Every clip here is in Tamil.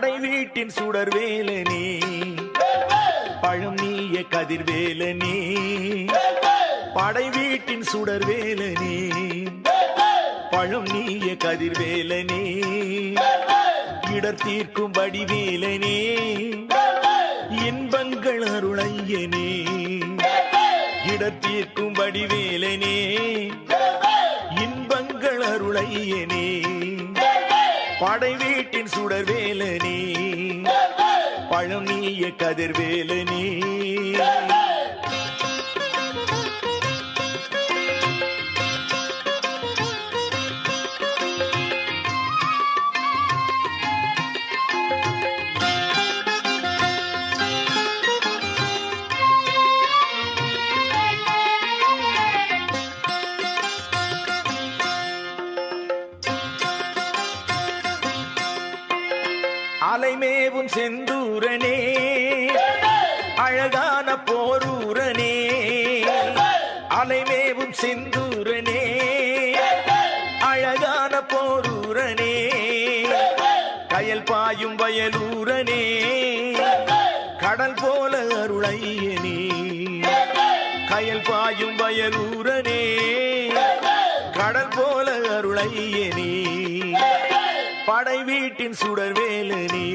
வீட்டின் சுடர் வேலனி பழம் நீய கதிர்வேலனே. படை வீட்டின் சுடர் வேலனி பழம் நீய கதிர்வேலனே. இடர் தீர்க்கும் வடிவேலனே. இன்பங்கள் அருளையனே. இடர் தீர்க்கும் வடிவேலனே. இன்பங்கள் அருளையனே. படை வீட்டின் சுடர் வேலனி. பழம் நீய கதிர்வேலனே அலைமேவும் செந்தூரனே. அழகான போரூரனே. அலைமேவும் செந்தூரனே. அழகான போரூரனே. கயல் பாயும் வயலூரனே. கடல் போல அருளையனே. கயல் பாயும் வயலூரனே. கடல் போல அருளையனே. படை வீட்டின் சுடர் வேலனி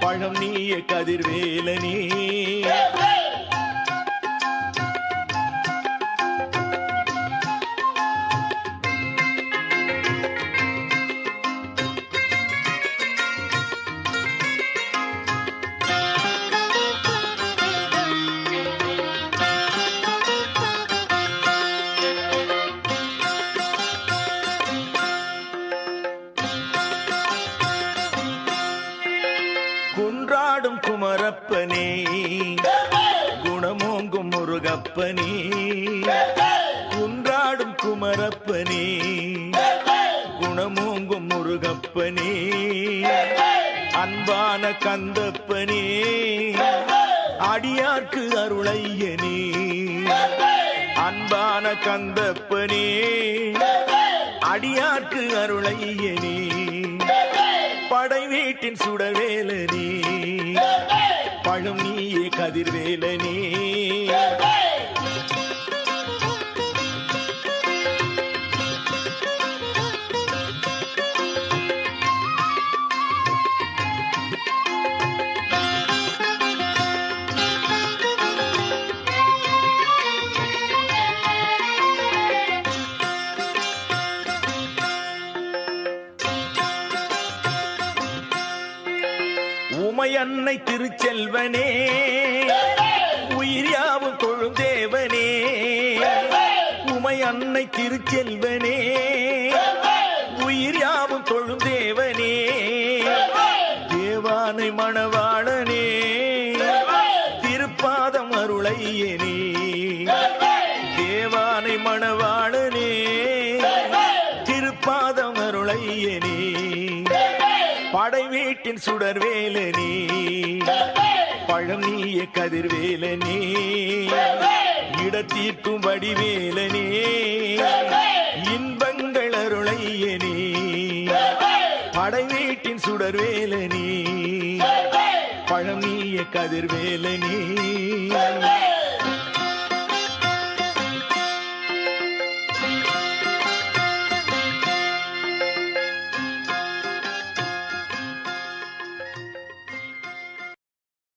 பழம் நீய கதிர்வேலனே. குன்றாடும் குமரப்பனே குணமோங்கும் முருகப்பனே குன்றாடும் குமரப்பனே குணமோங்கும் முருகப்பனே அன்பான கந்தப்பனே அடியார்க்கு அருளையனே அன்பான கந்தப்பனே அடியார்க்கு அருளையனே. படை வீட்டின் சுடவேலனே. பழம் நீயே கதிர்வேலனே. அன்னை திருச்செல்வனே. உயிர் யாவும் தொழும் தேவனே உமை அன்னை திருச்செல்வனே. உயிர் யாவும் தொழும் தேவனே தேவானை மணவாளனே. திருப்பாதம் அருளையனே. தேவானை மணவாளனே. படை வீட்டின் சுடர் வேலனே பழம் நீய கதிர்வேலனே இடத்தீர்க்கும் வடிவேலனே இன்பங்கள் அருளையனே படை வீட்டின் சுடர் வேலனே பழம் நீய கதிர்வேலனே